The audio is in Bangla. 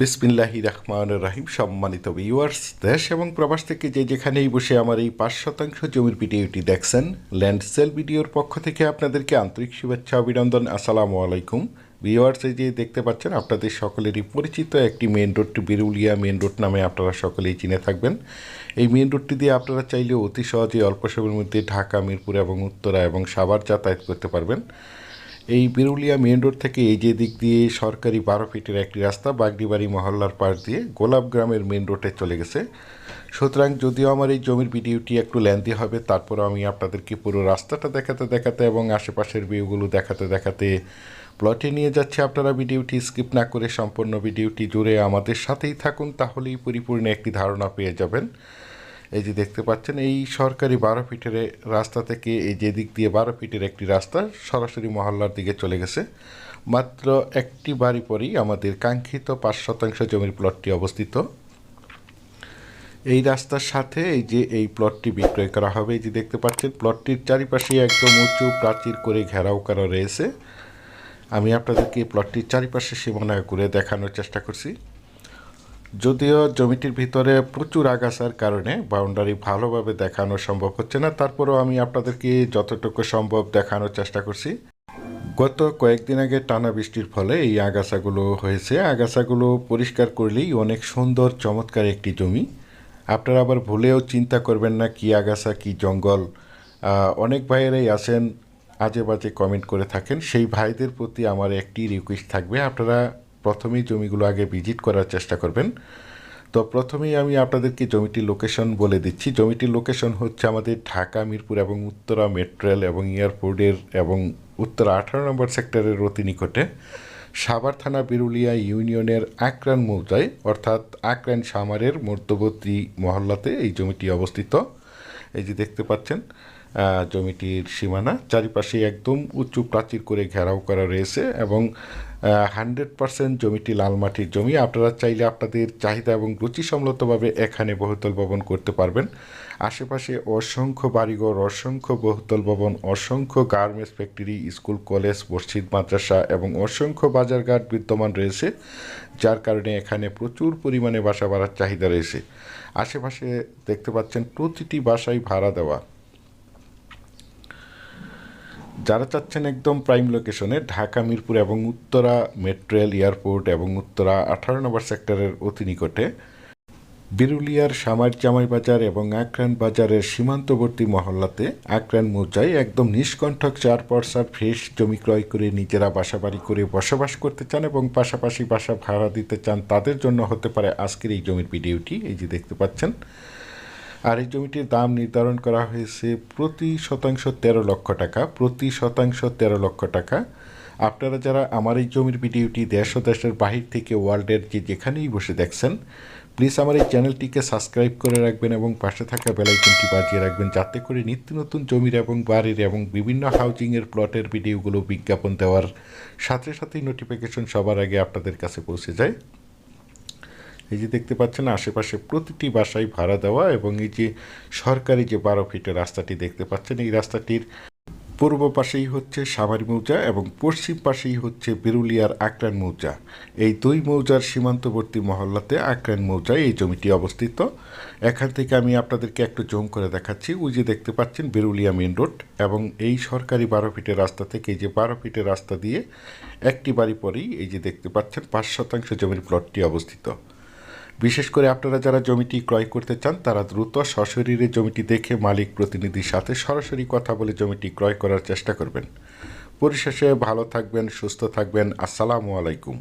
বিসমিল্লাহি রহমান রাহিম, সম্মানিত ভিউয়ার্স দেশ এবং প্রবাস থেকে যে যেখানেই বসে আমার এই পাঁচ শতাংশ জমির ভিডিওটি দেখছেন ল্যান্ড সেল ভিডিওর পক্ষ থেকে আপনাদেরকে আন্তরিক শুভেচ্ছা, অভিনন্দন, আসসালামু আলাইকুম। ভিউয়ার্স যে দেখতে পাচ্ছেন, আপনাদের সকলেরই পরিচিত একটি main road Birulia main road নামে আপনারা সকলেই চিনে থাকবেন। এই মেন রোডটি দিয়ে আপনারা চাইলে অতি সহজে অল্প সময়ের মধ্যে ঢাকা, মিরপুর এবং উত্তরা এবং সাভার যাতায়াত করতে পারবেন। এই বিরুলিয়া মেন রোড থেকে এই যে দিক দিয়ে সরকারি বারো ফিটের একটি রাস্তা বাগডিবাড়ি মহল্লার পাশ দিয়ে গোলাপ গ্রামের মেন রোডে চলে গেছে। সুতরাং যদিও আমার এই জমির ভিডিওটি একটু ল্যান্দি হবে তারপর আমি আপনাদেরকে পুরো রাস্তাটা দেখাতে দেখাতে এবং আশেপাশের ভিউগুলো দেখাতে দেখাতে প্লটে নিয়ে যাচ্ছি। আপনারা ভিডিওটি স্কিপ না করে সম্পূর্ণ ভিডিওটি জুড়ে আমাদের সাথেই থাকুন, তাহলেই পরিপূর্ণ একটি ধারণা পেয়ে যাবেন। এই যে দেখতে পাচ্ছেন, এই সরকারি বারো ফিটের রাস্তা থেকে এই যে দিক দিয়ে বারো ফিটের একটি রাস্তা সরাসরি মহল্লার দিকে চলে গেছে। মাত্র একটি বাড়ি পরেই আমাদের কাঙ্ক্ষিত পাঁচ শতাংশ জমির প্লটটি অবস্থিত। এই রাস্তার সাথে এই যে এই প্লটটি বিক্রয় করা হবে, এই যে দেখতে পাচ্ছেন, প্লটটির চারিপাশে একদম উঁচু প্রাচীর করে ঘেরাও করা রয়েছে। আমি আপনাদেরকে এই প্লটটির চারিপাশে সীমানা করে দেখানোর চেষ্টা করছি। যদিও জমিটির ভিতরে প্রচুর আগাছার কারণে বাউন্ডারি ভালোভাবে দেখানো সম্ভব হচ্ছে না, তারপরেও আমি আপনাদেরকে যতটুকু সম্ভব দেখানোর চেষ্টা করছি। গত কয়েকদিন আগে টানা বৃষ্টির ফলে এই আগাছাগুলো হয়েছে। আগাছাগুলো পরিষ্কার করলেই অনেক সুন্দর, চমৎকার একটি জমি। আপনারা আবার ভুলেও চিন্তা করবেন না কি আগাছা, কি জঙ্গল। অনেক ভাইয়েরাই আছেন আজে বাজে কমেন্ট করে থাকেন। সেই ভাইদের প্রতি আমার একটি রিকোয়েস্ট থাকবে। আপনারা প্রথমেই জমিগুলো আগে ভিজিট করার চেষ্টা করবেন। তো প্রথমেই আমি আপনাদেরকে জমিটির লোকেশন বলে দিচ্ছি। জমিটির লোকেশন হচ্ছে আমাদের ঢাকা, মিরপুর এবং উত্তরা মেট্রেল এবং এয়ারপোর্টের এবং উত্তরা আঠারো নম্বর সেক্টরের অতি নিকটে সাভার থানা বিরুলিয়া ইউনিয়নের আকরান মৌজায়, অর্থাৎ আকরান সামারের মধ্যবর্তী মহল্লাতে এই জমিটি অবস্থিত। এই যে দেখতে পাচ্ছেন জমিটির সীমানা চারিপাশে একদম উঁচু প্রাচীর করে ঘেরাও করা রয়েছে এবং হান্ড্রেড পার্সেন্ট জমিটি লাল মাটির জমি। আপনারা চাইলে আপনাদের চাহিদা এবং রুচিসম্মতভাবে এখানে বহুতল ভবন করতে পারবেন। আশেপাশে অসংখ্য বাড়িঘর, অসংখ্য বহুতল ভবন, অসংখ্য গার্মেন্টস ফ্যাক্টরি, স্কুল, কলেজ, মসজিদ, মাদ্রাসা এবং অসংখ্য বাজারঘাট বিদ্যমান রয়েছে, যার কারণে এখানে প্রচুর পরিমাণে বাসা বাড়ার চাহিদা রয়েছে। আশেপাশে দেখতে পাচ্ছেন প্রতিটি বাসায় ভাড়া দেওয়া। যারা চাচ্ছেন একদম প্রাইম লোকেশনে ঢাকা, মিরপুর এবং উত্তরা মেট্রেল এয়ারপোর্ট এবং উত্তরা আঠারো নম্বর সেক্টরের অতি নিকটে বিরুলিয়ার সামার জামাই বাজার এবং আক্রান বাজারের সীমান্তবর্তী মহল্লাতে আক্রান মৌজায় একদম নিষ্কণ্ঠক চার পরসার ফ্রেশ জমি ক্রয় করে নিজেরা বাসাবাড়ি করে বসবাস করতে চান এবং পাশাপাশি বাসা ভাড়া দিতে চান, তাদের জন্য হতে পারে আজকের এই জমির ভিডিওটি। এই যে দেখতে পাচ্ছেন আর এই জমিটির দাম নির্ধারণ করা হয়েছে প্রতি শতাংশ তেরো লক্ষ টাকা, প্রতি শতাংশ তেরো লক্ষ টাকা। আপনারা যারা আমার এই জমির ভিডিওটি দেশ দেশের বাহির থেকে ওয়ার্ল্ডের যে যেখানেই বসে দেখছেন প্লিজ আমার এই চ্যানেলটিকে সাবস্ক্রাইব করে রাখবেন এবং পাশে থাকা বেলাইকনটি বাজিয়ে রাখবেন যাতে করে নিত্য নতুন জমির এবং বাড়ির এবং বিভিন্ন হাউজিংয়ের প্লটের ভিডিওগুলো বিজ্ঞাপন দেওয়ার সাথে সাথেই নোটিফিকেশন সবার আগে আপনাদের কাছে পৌঁছে যায়। এই যে দেখতে পাচ্ছেন, আশেপাশে প্রতিটি বাসায় ভাড়া দেওয়া এবং এই যে সরকারি যে বারো ফিটের রাস্তাটি দেখতে পাচ্ছেন, এই রাস্তাটির পূর্ব পাশেই হচ্ছে সাভারি মৌজা এবং পশ্চিম পাশেই হচ্ছে বিরুলিয়ার আকরান মৌজা। এই দুই মৌজার সীমান্তবর্তী মহল্লাতে আকরান মৌজায় এই জমিটি অবস্থিত। এখান থেকে আমি আপনাদেরকে একটু জম করে দেখাচ্ছি। ওই যে দেখতে পাচ্ছেন, বিরুলিয়া মেন রোড এবং এই সরকারি বারো ফিটের রাস্তা থেকে এই যে বারো ফিটের রাস্তা দিয়ে একটি বাড়ি পরেই এই যে দেখতে পাচ্ছেন, পাঁচ শতাংশ জমির প্লটটি অবস্থিত। বিশেষ করে আপনারা যারা জমিটি ক্রয় করতে চান, তারা দ্রুত সশরীরে জমিটি দেখে মালিক প্রতিনিধির সাথে সরাসরি কথা বলে জমিটি ক্রয় করার চেষ্টা করবেন। পরিশেষে ভালো থাকবেন, সুস্থ থাকবেন। আসসালামু আলাইকুম।